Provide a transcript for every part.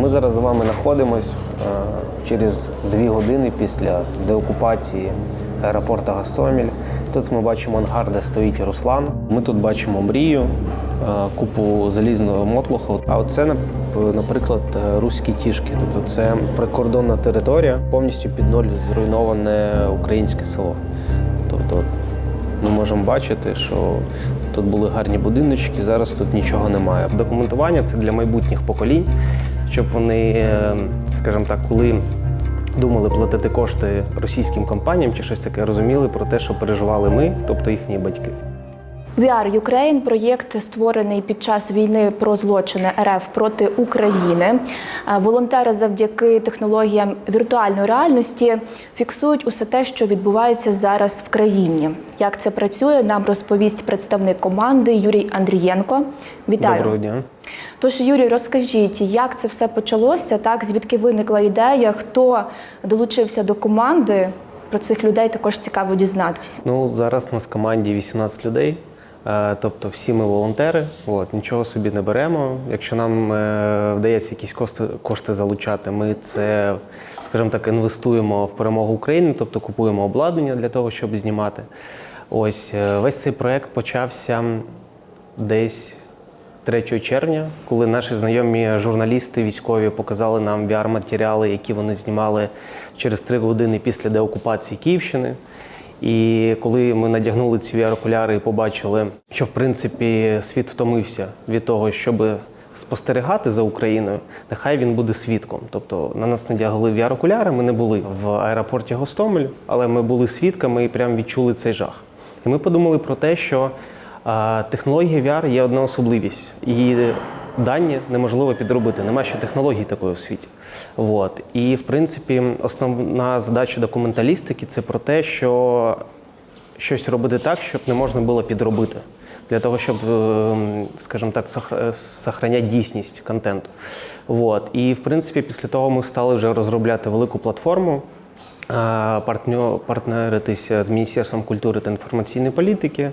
Ми зараз з вами знаходимось е, через дві години після деокупації аеропорту Гастомель. Тут ми бачимо ангар, де стоїть Руслан. Ми тут бачимо мрію, е, купу залізного мотлуху. А оце, наприклад, е, руські тішки. Тобто це прикордонна територія, повністю під ноль зруйноване українське село. Тобто ми можемо бачити, що тут були гарні будиночки, зараз тут нічого немає. Документування це для майбутніх поколінь, щоб вони, е, скажімо так, коли думали платити кошти російським компаніям чи щось таке, розуміли про те, що переживали ми, тобто їхні батьки. VR Ukraine – проєкт створений під час війни про злочини РФ проти України. Волонтери завдяки технологіям віртуальної реальності фіксують усе те, що відбувається зараз в країні. Як це працює, нам розповість представник команди Юрій Андрієнко. Вітаю. Доброго дня. Тож, Юрій, розкажіть, як це все почалося? Так, звідки виникла ідея? Хто долучився до команди? Про цих людей також цікаво дізнатися. Ну зараз у нас в команді 18 людей. е, Тобто всі ми волонтери, от, нічого собі не беремо. Якщо нам е, вдається якісь кошти, кошти залучати, ми це, скажімо так, інвестуємо в перемогу України, тобто купуємо обладнання для того, щоб знімати. Ось е, весь цей проект почався десь 3 червня, коли наші знайомі журналісти військові показали нам VR-матеріали, які вони знімали через три години після деокупації Київщини. І коли ми надягнули ці VR-окуляри і побачили, що в принципі світ втомився від того, щоб спостерігати за Україною, нехай він буде свідком. Тобто на нас надягли VR-окуляри, ми не були в аеропорті Гостомель, але ми були свідками і прям відчули цей жах. І ми подумали про те, що технологія VR є одна особливість. Її дані неможливо підробити. Нема ще технології такої у світі. От. І в принципі, основна задача документалістики це про те, що щось робити так, щоб не можна було підробити. Для того, щоб, ем, скажімо так, сохраняти дійсність контенту. От. І в принципі, після того ми стали вже розробляти велику платформу, е, партнеритися з Міністерством культури та інформаційної політики,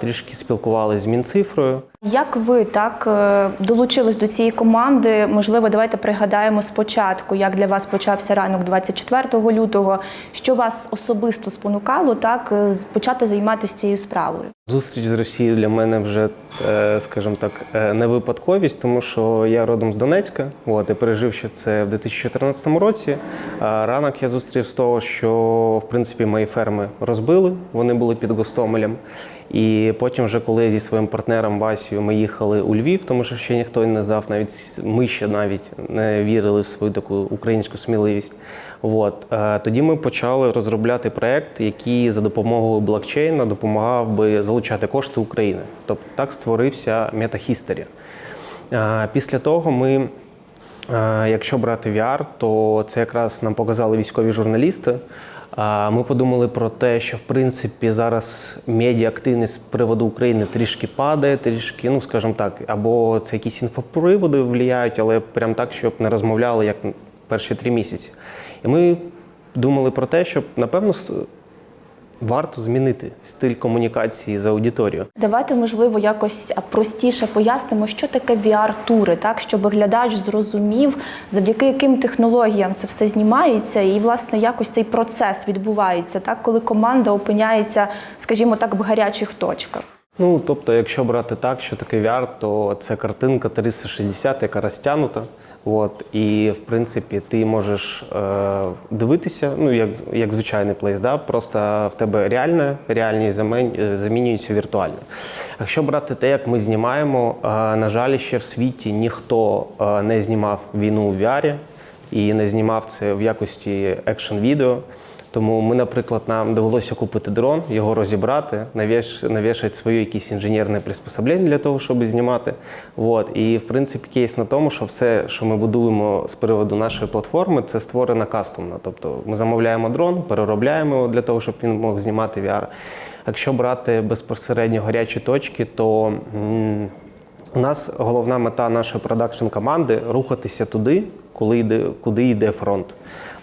трішки спілкувалися з Мінцифрою. Як ви так е, долучились до цієї команди? Можливо, давайте пригадаємо спочатку, як для вас почався ранок 24 лютого. Що вас особисто спонукало так е, почати займатися цією справою? Зустріч з Росією для мене вже, е, скажімо так, не випадковість, тому що я родом з Донецька, от, і пережив ще це в 2014 році. Ранок я зустрів з того, що в принципі мої ферми розбили, вони були під Гостомелем. І потім, вже коли зі своїм партнером Васію ми їхали у Львів, тому що ще ніхто не знав, навіть ми ще навіть не вірили в свою таку українську сміливість. От е, тоді ми почали розробляти проект, який за допомогою блокчейна допомагав би залучати кошти України. Тобто так створився. Е, Після того ми Е, Якщо брати VR, то це якраз нам показали військові журналісти. Ми подумали про те, що в принципі зараз медіа-активність з приводу України трішки падає, трішки, ну скажімо так, або це якісь інфоприводи впливають, але прям так, щоб не розмовляли як перші три місяці. І ми думали про те, щоб напевно варто змінити стиль комунікації з аудиторією. Давайте, можливо, якось простіше пояснимо, що таке VR-тури, так щоб глядач зрозумів, завдяки яким технологіям це все знімається, і власне якось цей процес відбувається, так коли команда опиняється, скажімо так, в гарячих точках. Ну, тобто, якщо брати так, що таке VR, то це картинка 360, яка розтягнута. От, і в принципі ти можеш е, дивитися, ну як, як звичайний плейс, да? просто в тебе реальне, реальність замін- е, замінюється віртуально. Якщо брати те, як ми знімаємо, е, на жаль, ще в світі ніхто е, не знімав війну у VR і не знімав це в якості екшн-відео. Тому ми, наприклад, нам довелося купити дрон, його розібрати, навішати свої якісь інженерне приспособлення для того, щоб знімати. От. І в принципі кейс на тому, що все, що ми будуємо з приводу нашої платформи, це створено кастомно. Тобто ми замовляємо дрон, переробляємо його для того, щоб він мог знімати VR. Якщо брати безпосередньо гарячі точки, то у нас головна мета нашої продакшн команди рухатися туди, коли йде, куди йде фронт.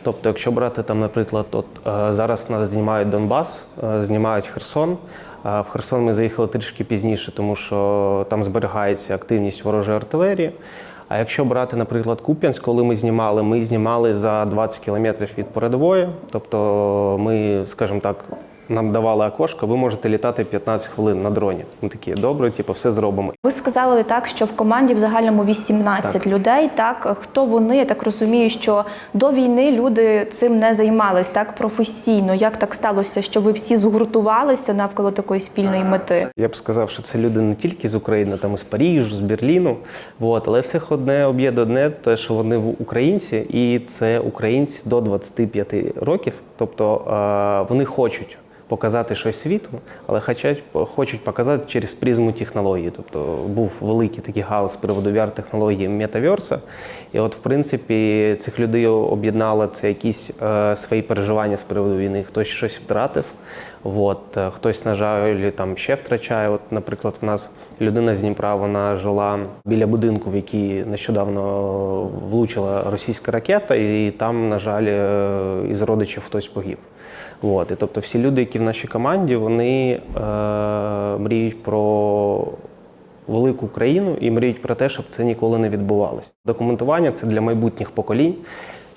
Тобто, якщо брати там, наприклад, от е, зараз нас знімають Донбас, е, знімають Херсон. В Херсон ми заїхали трішки пізніше, тому що там зберігається активність ворожої артилерії. А якщо брати, наприклад, Куп'янськ, коли ми знімали, ми знімали за 20 кілометрів від передової. Тобто ми, скажімо так, нам давали окошко, ви можете літати 15 хвилин на дроні. Ми такі, добре, типу, все зробимо. Ви сказали так, що в команді в загальному 18 Так. людей. Так хто вони? Я так розумію, що до війни люди цим не займались так професійно. Як так сталося, що ви всі згуртувалися навколо такої спільної мети? Я б сказав, що це люди не тільки з України, там і з Парижу, з Берліну. От, але всіх одне об'єднує одне, те, що вони в- українці, і це українці до 25 років. Тобто е, вони хочуть показати щось світу, але хочуть, показати через призму технології. Тобто був великий такий галас з приводу VR-технології метаверса. І от, в принципі, цих людей об'єднало це якісь е, свої переживання з приводу війни. Хтось щось втратив. От, е, хтось, на жаль, там ще втрачає. От, наприклад, в нас людина з Дніпра, вона жила біля будинку, в який нещодавно влучила російська ракета, і там, на жаль, е, із родичів хтось погиб. От, і тобто всі люди, які в нашій команді, вони е, мріють про велику країну і мріють про те, щоб це ніколи не відбувалося. Документування це для майбутніх поколінь,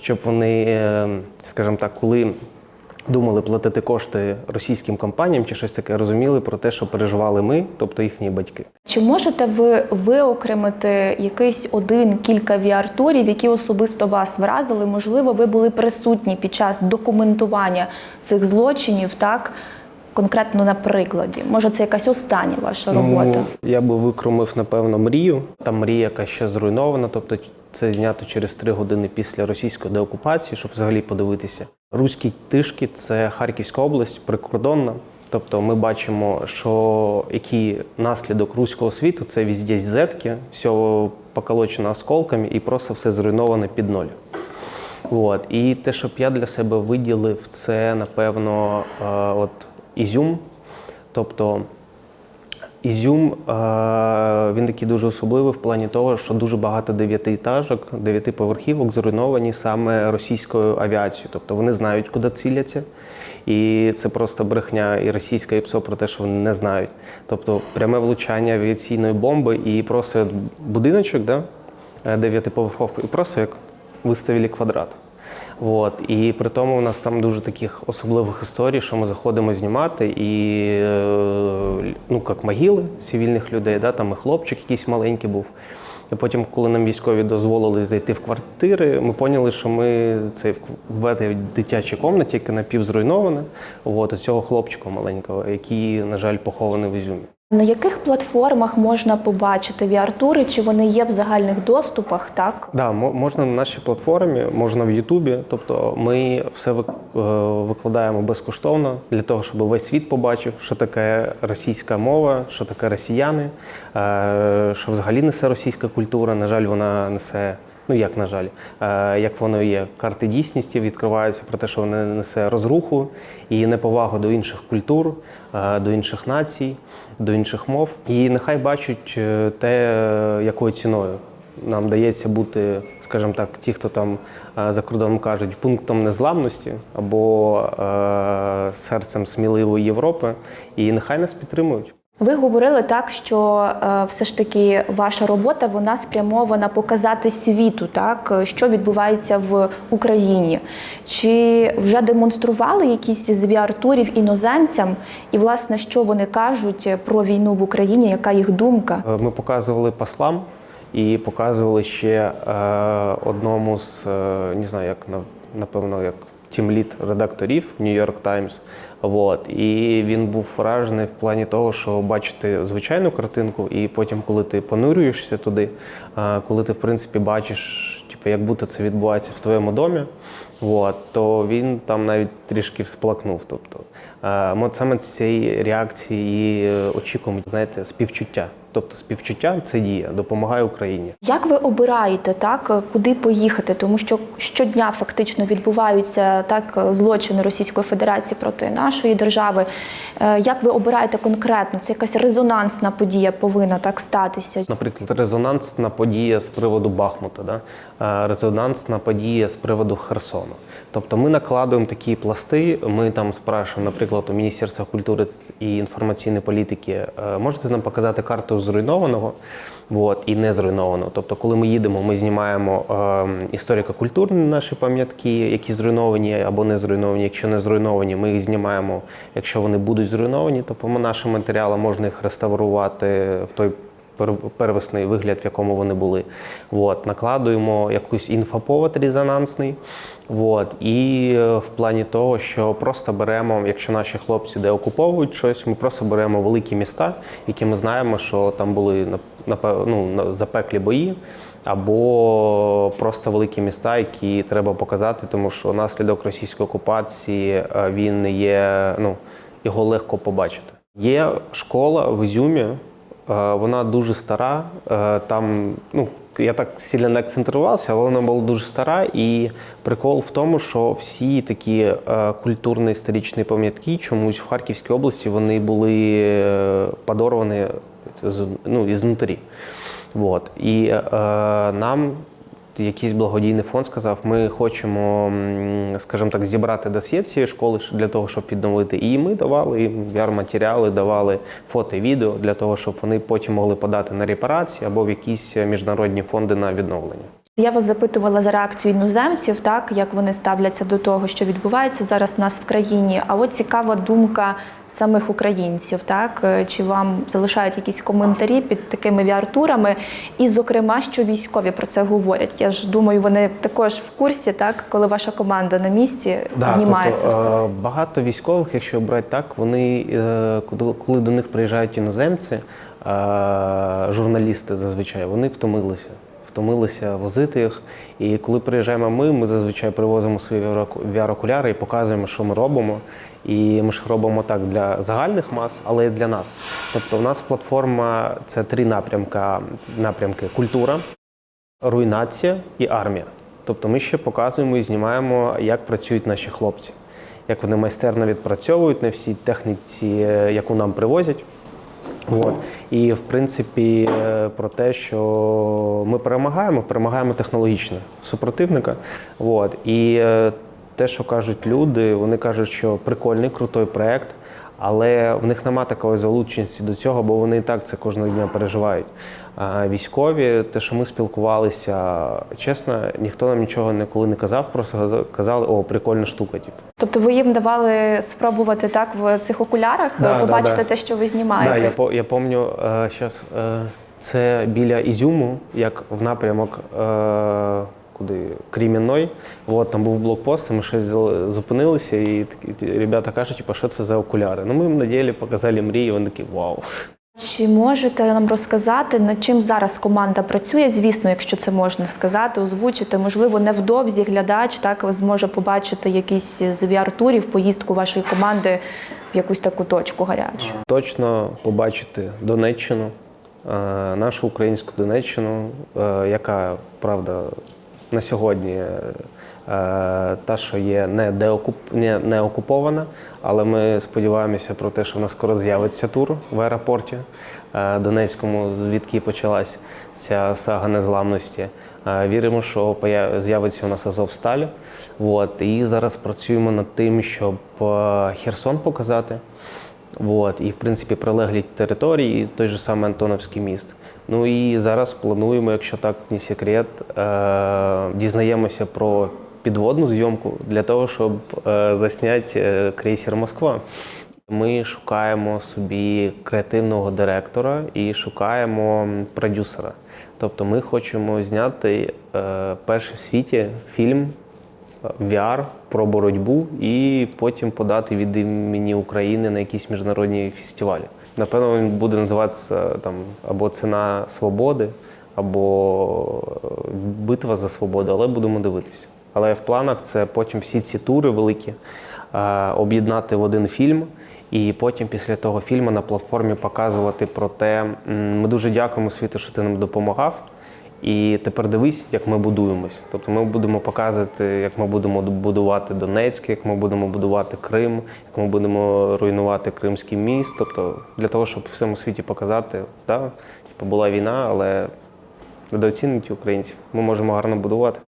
щоб вони, е, скажімо так, коли думали платити кошти російським компаніям чи щось таке, розуміли про те, що переживали ми, тобто їхні батьки. Чи можете ви виокремити якийсь один кілька VR-турів, які особисто вас вразили? Можливо, ви були присутні під час документування цих злочинів, так конкретно на прикладі? Може, це якась остання ваша робота? Ну, я би викромив, напевно, мрію. Там мрія, яка ще зруйнована, тобто це знято через три години після російської деокупації, щоб взагалі подивитися. Руські тишки це Харківська область, прикордонна. Тобто ми бачимо, що який наслідок руського світу це везде зетки, все поколочено осколками і просто все зруйноване під ноль. От. І те, що б я для себе виділив, це напевно е, от Ізюм. Тобто Ізюм е, він такий дуже особливий в плані того, що дуже багато дев'ятиэтажок, дев'ятиповерхівок зруйновані саме російською авіацією. Тобто вони знають, куди ціляться. І це просто брехня і російська і ПСО про те, що вони не знають. Тобто пряме влучання авіаційної бомби і просто будиночок, да, е, дев'ятиповерховка, і просто як виставили квадрат. От. І при тому у нас там дуже таких особливих історій, що ми заходимо знімати, і е, ну, як могили цивільних людей, да, там і хлопчик якийсь маленький був. І потім, коли нам військові дозволили зайти в квартири, ми поняли, що ми це в дитячій кімнаті, яка напівзруйнована, от, цього хлопчика маленького, який, на жаль, похований в Ізюмі. На яких платформах можна побачити VR-тури? Чи вони є в загальних доступах? Так Да, мо- можна на нашій платформі, можна в Ютубі. Тобто ми все е, викладаємо безкоштовно для того, щоб весь світ побачив, що таке російська мова, що таке росіяни, е, що взагалі несе російська культура. На жаль, вона несе. Ну як на жаль, е, як воно є, карти дійсності відкриваються про те, що вона несе розруху і неповагу до інших культур, е, до інших націй, до інших мов. І нехай бачать е, те, якою ціною нам дається бути, скажімо так, ті, хто там за кордоном кажуть, пунктом незламності або серцем сміливої Європи, і нехай нас підтримують. Ви говорили так, що е, все ж таки ваша робота вона спрямована показати світу, так е, що відбувається в Україні. Чи вже демонстрували якісь з VR-турів іноземцям, і власне що вони кажуть про війну в Україні? Яка їх думка? Е, Ми показували послам і показували ще е, одному з е, не знаю, як на- напевно, як тімліт редакторів New York Times. Вот. І він був вражений в плані того, що бачити звичайну картинку, і потім, коли ти понурюєшся туди, коли ти в принципі бачиш, типу, як будто це відбувається в твоєму домі, от, то він там навіть трішки всплакнув. Тобто, ми саме цієї реакції і е, очікуємо, знаєте, співчуття. Тобто співчуття це дія, допомагає Україні. Як ви обираєте так, куди поїхати? Тому що щодня фактично відбуваються так злочини Російської Федерації проти нашої держави. Е, Як ви обираєте конкретно? Це якась резонансна подія повинна так статися? Наприклад, резонансна подія з приводу Бахмута, да? Е, резонансна подія з приводу Херсона. Тобто ми накладуємо такі пласти. Ми там спрашуємо, наприклад, у Міністерства культури і інформаційної політики, е, можете нам показати карту зруйнованого от, і не зруйнованого. Тобто, коли ми їдемо, ми знімаємо е, історико-культурні наші пам'ятки, які зруйновані або не зруйновані. Якщо не зруйновані, ми їх знімаємо. Якщо вони будуть зруйновані, то по нашим матеріалам можна їх реставрувати в той первісний вигляд, в якому вони були. От, накладуємо якийсь інфоповод резонансний. От, і е, в плані того, що просто беремо, якщо наші хлопці де окуповують щось, ми просто беремо великі міста, які ми знаємо, що там були ну, запеклі бої. Або просто великі міста, які треба показати, тому що наслідок російської окупації е, він є, ну його легко побачити. Є школа в Ізюмі, вона дуже стара. е, Там, ну, я так сильно не акцентрувався, але вона була дуже стара. І прикол в тому, що всі такі е, культурно-історичні пам'ятки чомусь в Харківській області вони були е, подорвані ну, ізнутрі. Вот. І е, нам якийсь благодійний фонд сказав, ми хочемо, скажімо так, зібрати досьє цієї школи для того, щоб відновити. І ми давали їм VR-матеріали, давали фото відео для того, щоб вони потім могли подати на репарації або в якісь міжнародні фонди на відновлення. Я вас запитувала за реакцію іноземців, так як вони ставляться до того, що відбувається зараз у нас в країні. А от цікава думка самих українців, так Е, чи вам залишають якісь коментарі під такими VR-турами, і зокрема, що військові про це говорять. Я ж думаю, вони також в курсі, так коли ваша команда на місці знімає це тобто, все. Багато військових, якщо брати так, вони е, коли- до них приїжджають іноземці, журналісти зазвичай, вони втомилися. Втомилися возити їх. І коли приїжджаємо ми, ми зазвичай привозимо свої VR-окуляри і показуємо, що ми робимо. І ми ж робимо так для загальних мас, але й для нас. Тобто, в нас платформа це три напрямка: напрямки культура, руйнація і армія. Тобто ми ще показуємо і знімаємо, як працюють наші хлопці, як вони майстерно відпрацьовують на всій техніці, яку нам привозять. От. І в принципі е, про те, що ми перемагаємо, перемагаємо технологічно супротивника. От. І е, те, що кажуть люди, вони кажуть, що прикольний, крутой проект, але в них нема такої залученості до цього, бо вони і так це кожного дня переживають. А військові, те, що ми спілкувалися, чесно, ніхто нам нічого ніколи не казав, просто казали, о, прикольна штука. Типу. Тобто ви їм давали спробувати так в цих окулярах Да, е, да, побачити да. те, що ви Да, знімаєте. я, по- я пам'ятаю, е, е, це біля Ізюму, як в напрямок е, куди Кремінной. От, там був блокпост, ми щось зупинилися, і такі ребята кажуть, типу, що це за окуляри. Ну, ми їм надіяли, показали мрії, вони такі вау. Чи можете нам розказати, над чим зараз команда працює? Звісно, якщо це можна сказати, озвучити. Можливо, невдовзі глядач так зможе побачити якийсь з VR-турів поїздку вашої команди в якусь таку точку гарячу. Точно побачити Донеччину, е, нашу українську Донеччину, е, яка правда на сьогодні е, та, що є не, деокуп... не, не окупована, але ми сподіваємося про те, що в нас скоро з'явиться тур в аеропорті е, Донецькому, звідки почалась ця сага незламності. Е, Віримо, що з'явиться у нас Азовсталь. От. І зараз працюємо над тим, щоб е, Херсон показати. Вот, і в принципі прилеглі території, той же самий Антоновський міст. Ну і зараз плануємо, якщо так не секрет, е- дізнаємося про підводну зйомку для того, щоб е- засняти е, крейсер Москва. Ми шукаємо собі креативного директора і шукаємо продюсера. Тобто ми хочемо зняти е- перший в світі фільм VR про боротьбу і потім подати від імені України на якісь міжнародні фестивалі. Напевно, він буде називатися там або Ціна свободи, або Битва за свободу, але будемо дивитися. Але в планах це потім всі ці тури великі е, об'єднати в один фільм. І потім після того фільму на платформі показувати про те, ми дуже дякуємо світу, що ти нам допомагав. І тепер дивись, як ми будуємось. Тобто ми будемо показувати, як ми будемо будувати Донецьк, як ми будемо будувати Крим, як ми будемо руйнувати Кримський міст. Тобто для того, щоб всьому світі показати, да, типу була війна, але недооцінюють українців. Ми можемо гарно будувати.